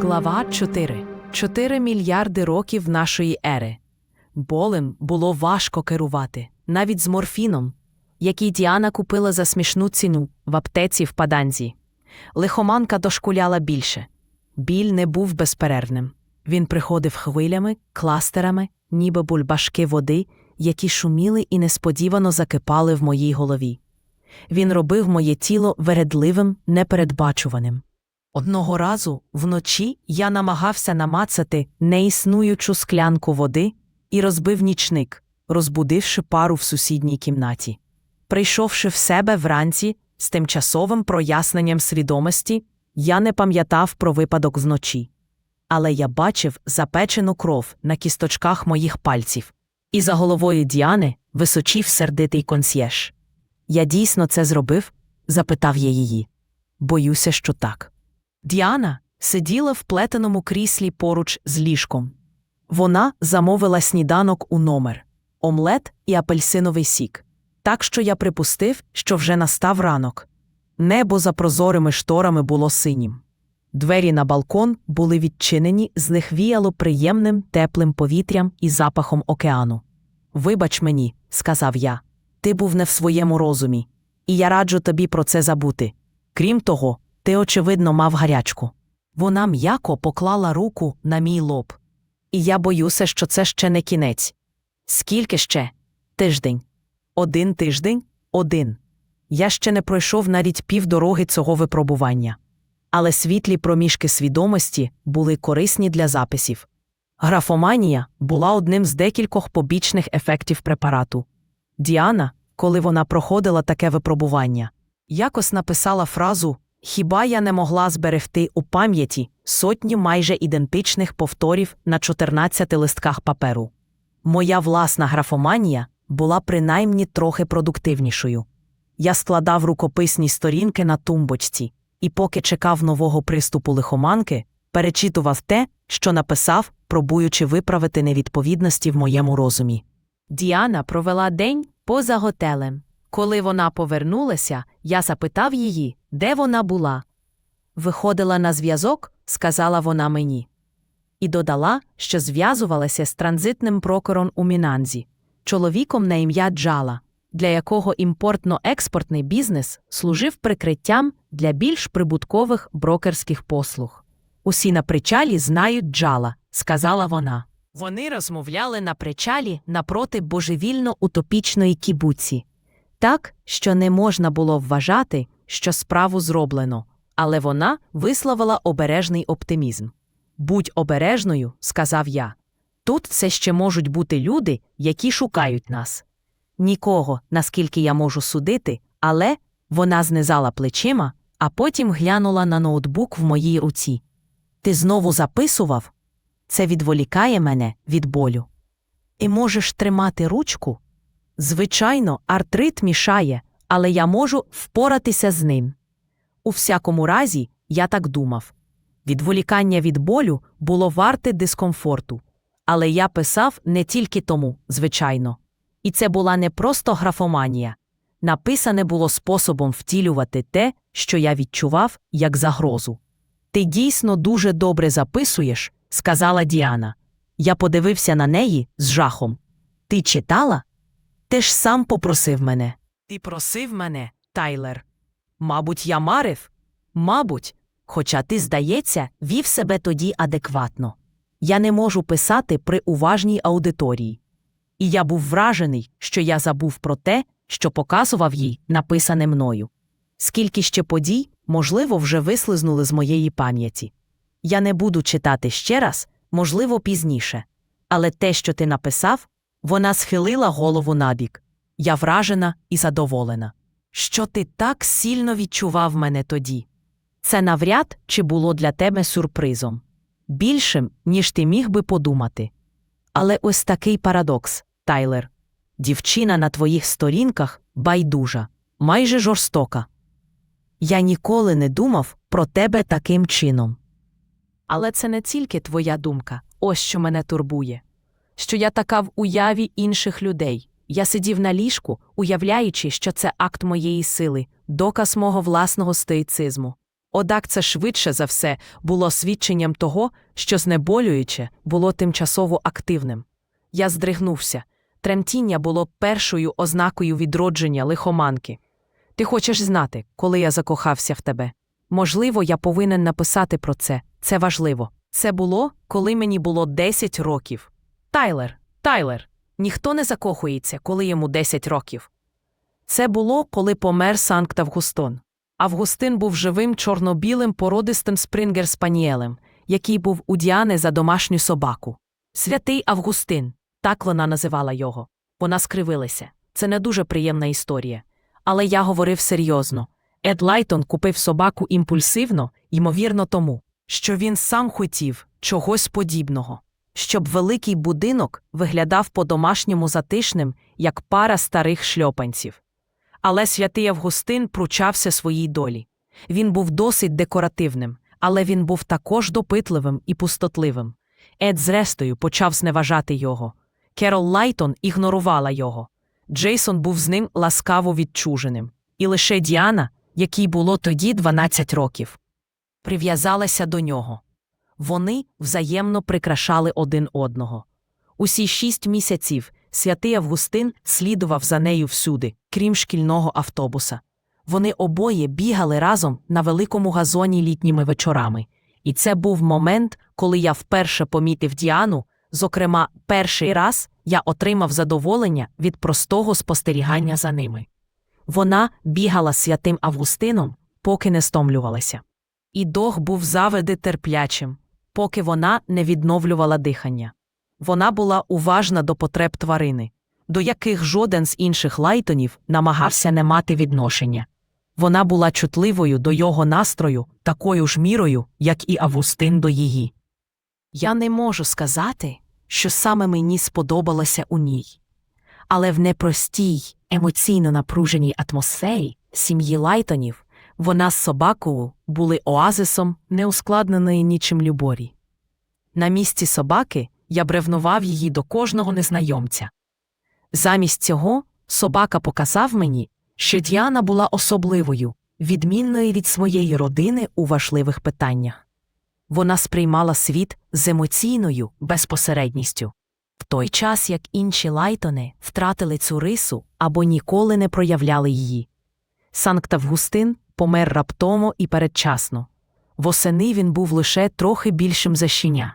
Глава 4. 4 мільярди років нашої ери. Болем було важко керувати, навіть з морфіном, який Діана купила за смішну ціну в аптеці в Паданзі. Лихоманка дошкуляла більше. Біль не був безперервним. Він приходив хвилями, кластерами, ніби бульбашки води, які шуміли і несподівано закипали в моїй голові. Він робив моє тіло вередливим, непередбачуваним. Одного разу вночі я намагався намацати неіснуючу склянку води і розбив нічник, розбудивши пару в сусідній кімнаті. Прийшовши в себе вранці з тимчасовим проясненням свідомості, я не пам'ятав про випадок вночі. Але я бачив запечену кров на кісточках моїх пальців, і за головою Діани височів сердитий консьєж. Я дійсно це зробив? запитав я її. Боюся, що так. Діана сиділа в плетеному кріслі поруч з ліжком. Вона замовила сніданок у номер омлет і апельсиновий сік. Так що я припустив, що вже настав ранок. Небо за прозорими шторами було синім. Двері на балкон були відчинені, з них віяло приємним теплим повітрям і запахом океану. Вибач мені, сказав я, ти був не в своєму розумі, і я раджу тобі про це забути. Крім того, ти, очевидно, мав гарячку. Вона м'яко поклала руку на мій лоб. І я боюся, що це ще не кінець. Скільки ще? Тиждень. Один тиждень? Один. Я ще не пройшов навіть півдороги цього випробування. Але світлі проміжки свідомості були корисні для записів. Графоманія була одним з декількох побічних ефектів препарату. Діана, коли вона проходила таке випробування, якось написала фразу Хіба я не могла зберегти у пам'яті сотню майже ідентичних повторів на 14 листках паперу. Моя власна графоманія була принаймні трохи продуктивнішою. Я складав рукописні сторінки на тумбочці і, поки чекав нового приступу лихоманки, перечитував те, що написав, пробуючи виправити невідповідності в моєму розумі. Діана провела день поза готелем. Коли вона повернулася, я запитав її, де вона була. Виходила на зв'язок, сказала вона мені. І додала, що зв'язувалася з транзитним прокуром у Мінанзі, чоловіком на ім'я Джала, для якого імпортно-експортний бізнес служив прикриттям для більш прибуткових брокерських послуг. Усі на причалі знають Джала, сказала вона. Вони розмовляли на причалі напроти божевільно утопічної кібуці. Так, що не можна було вважати, що справу зроблено, але вона висловила обережний оптимізм. Будь обережною, сказав я. Тут все ще можуть бути люди, які шукають нас. Нікого, наскільки я можу судити, але вона знизала плечима, а потім глянула на ноутбук в моїй руці. Ти знову записував? Це відволікає мене від болю. І можеш тримати ручку? Звичайно, артрит мішає, але я можу впоратися з ним. У всякому разі, я так думав. Відволікання від болю було варте дискомфорту. Але я писав не тільки тому, звичайно. І це була не просто графоманія. Написане було способом втілювати те, що я відчував, як загрозу. Ти дійсно дуже добре записуєш, сказала Діана. Я подивився на неї з жахом. Ти читала? Ти ж сам попросив мене. Ти просив мене, Тайлер. Мабуть, я марив? Мабуть, хоча ти, здається, вів себе тоді адекватно. Я не можу писати при уважній аудиторії. І я був вражений, що я забув про те, що показував їй, написане мною. Скільки ще подій, можливо, вже вислизнули з моєї пам'яті. Я не буду читати ще раз, можливо, пізніше. Але те, що ти написав, вона схилила голову набік. Я вражена і задоволена. Що ти так сильно відчував мене тоді? Це навряд чи було для тебе сюрпризом більшим, ніж ти міг би подумати. Але ось такий парадокс, Тайлер. Дівчина на твоїх сторінках байдужа, майже жорстока. Я ніколи не думав про тебе таким чином. Але це не тільки твоя думка, ось що мене турбує, що я така в уяві інших людей, Я сидів на ліжку, уявляючи, що це акт моєї сили, доказ мого власного стоїцизму. Одак це швидше за все було свідченням того, що знеболююче було тимчасово активним. Я здригнувся. Тремтіння було першою ознакою відродження лихоманки. Ти хочеш знати, коли я закохався в тебе? Можливо, я повинен написати про це. Це важливо. Це було, коли мені було 10 років. Тайлер, Тайлер, ніхто не закохується, коли йому 10 років. Це було, коли помер Санкт Августон. Августин був живим чорно-білим породистим спрингер-спаніелем, який був у Діани за домашню собаку. Святий Августин, так вона називала його. Вона скривилася. Це не дуже приємна історія. Але я говорив серйозно. Ед Лайтон купив собаку імпульсивно, ймовірно, тому, що він сам хотів чогось подібного, щоб великий будинок виглядав по-домашньому затишним, як пара старих шльопанців. Але святий Августин пручався своїй долі. Він був досить декоративним, але він був також допитливим і пустотливим. Ед, зрештою, почав зневажати його. Керол Лайтон ігнорувала його. Джейсон був з ним ласкаво відчуженим. І лише Діана, якій було тоді 12 років, прив'язалася до нього. Вони взаємно прикрашали один одного. Усі шість місяців святий Августин слідував за нею всюди, крім шкільного автобуса. Вони обоє бігали разом на великому газоні літніми вечорами. І це був момент, коли я вперше помітив Діану. Зокрема, перший раз я отримав задоволення від простого спостерігання за ними. Вона бігала святим Августином, поки не стомлювалася. І дог був заведи терплячим, поки вона не відновлювала дихання. Вона була уважна до потреб тварини, до яких жоден з інших лайтонів намагався не мати відношення. Вона була чутливою до його настрою такою ж мірою, як і Августин до її. Я не можу сказати, що саме мені сподобалося у ній. Але в непростій, емоційно напруженій атмосфері сім'ї Лайтонів вона з собакою були оазисом неускладненої нічим любові. На місці собаки я бревнував її до кожного незнайомця. Замість цього собака показав мені, що Діана була особливою, відмінною від своєї родини у важливих питаннях. Вона сприймала світ з емоційною безпосередністю, в той час як інші лайтони втратили цю рису або ніколи не проявляли її. Санкт Августин помер раптомо і передчасно. Восени він був лише трохи більшим за щеня.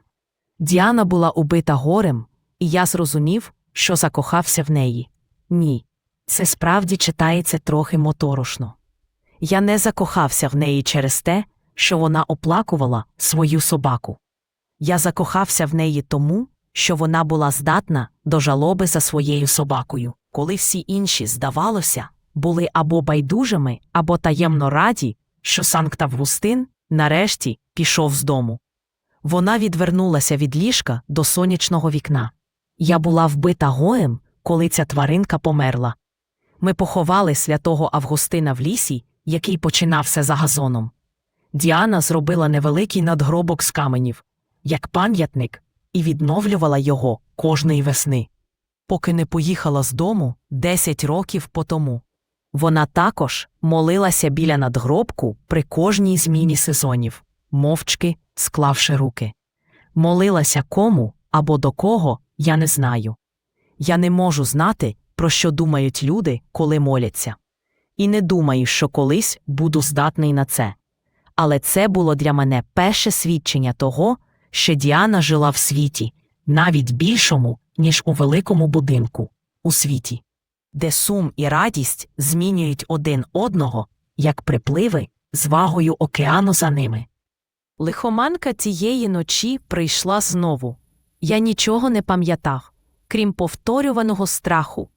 Діана була убита горем, і я зрозумів, що закохався в неї. Ні, це справді читається трохи моторошно. Я не закохався в неї через те, що вона оплакувала свою собаку. Я закохався в неї тому, що вона була здатна до жалоби за своєю собакою, коли всі інші, здавалося, були або байдужими, або таємно раді, що Санкт Августин нарешті пішов з дому. Вона відвернулася від ліжка до сонячного вікна. Я була вбита гоєм, коли ця тваринка померла. Ми поховали святого Августина в лісі, який починався за газоном. Діана зробила невеликий надгробок з каменів, як пам'ятник, і відновлювала його кожної весни. Поки не поїхала з дому 10 років по тому. Вона також молилася біля надгробку при кожній зміні сезонів, мовчки склавши руки. Молилася кому або до кого, я не знаю. Я не можу знати, про що думають люди, коли моляться. І не думаю, що колись буду здатний на це. Але це було для мене перше свідчення того, що Діана жила в світі, навіть більшому, ніж у великому будинку, у світі, де сум і радість змінюють один одного, як припливи з вагою океану за ними. Лихоманка тієї ночі прийшла знову. Я нічого не пам'ятав, крім повторюваного страху.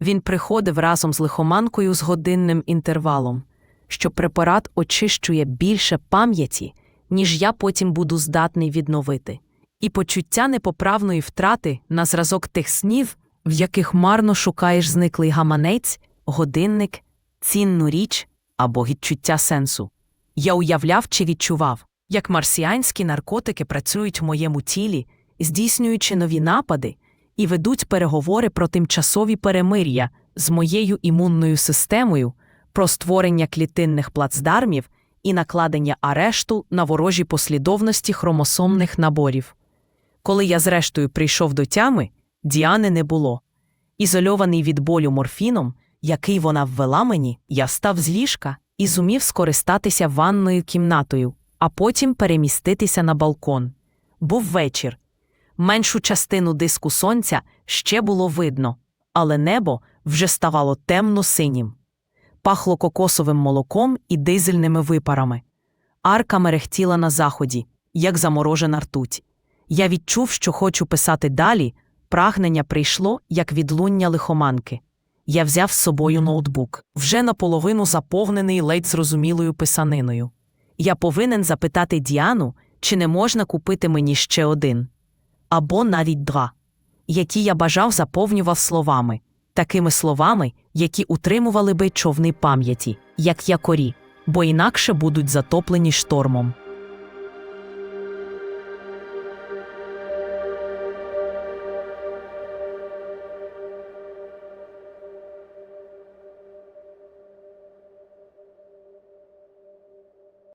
Він приходив разом з лихоманкою з годинним інтервалом, що препарат очищує більше пам'яті, ніж я потім буду здатний відновити, і почуття непоправної втрати на зразок тих снів, в яких марно шукаєш зниклий гаманець, годинник, цінну річ або відчуття сенсу. Я уявляв чи відчував, як марсіанські наркотики працюють в моєму тілі, здійснюючи нові напади, і ведуть переговори про тимчасові перемир'я з моєю імунною системою, про створення клітинних плацдармів і накладення арешту на ворожі послідовності хромосомних наборів. Коли я зрештою прийшов до тями, Діани не було. Ізольований від болю морфіном, який вона ввела мені, я став з ліжка і зумів скористатися ванною кімнатою, а потім переміститися на балкон. Був вечір. Меншу частину диску сонця ще було видно, але небо вже ставало темно-синім. Пахло кокосовим молоком і дизельними випарами. Арка мерехтіла на заході, як заморожена ртуть. Я відчув, що хочу писати далі. Прагнення прийшло, як відлуння лихоманки. Я взяв з собою ноутбук, вже наполовину заповнений ледь зрозумілою писаниною. Я повинен запитати Діану, чи не можна купити мені ще один. Або навіть два, які я бажав заповнював словами, такими словами, які утримували би човни пам'яті, як якорі, бо інакше будуть затоплені штормом.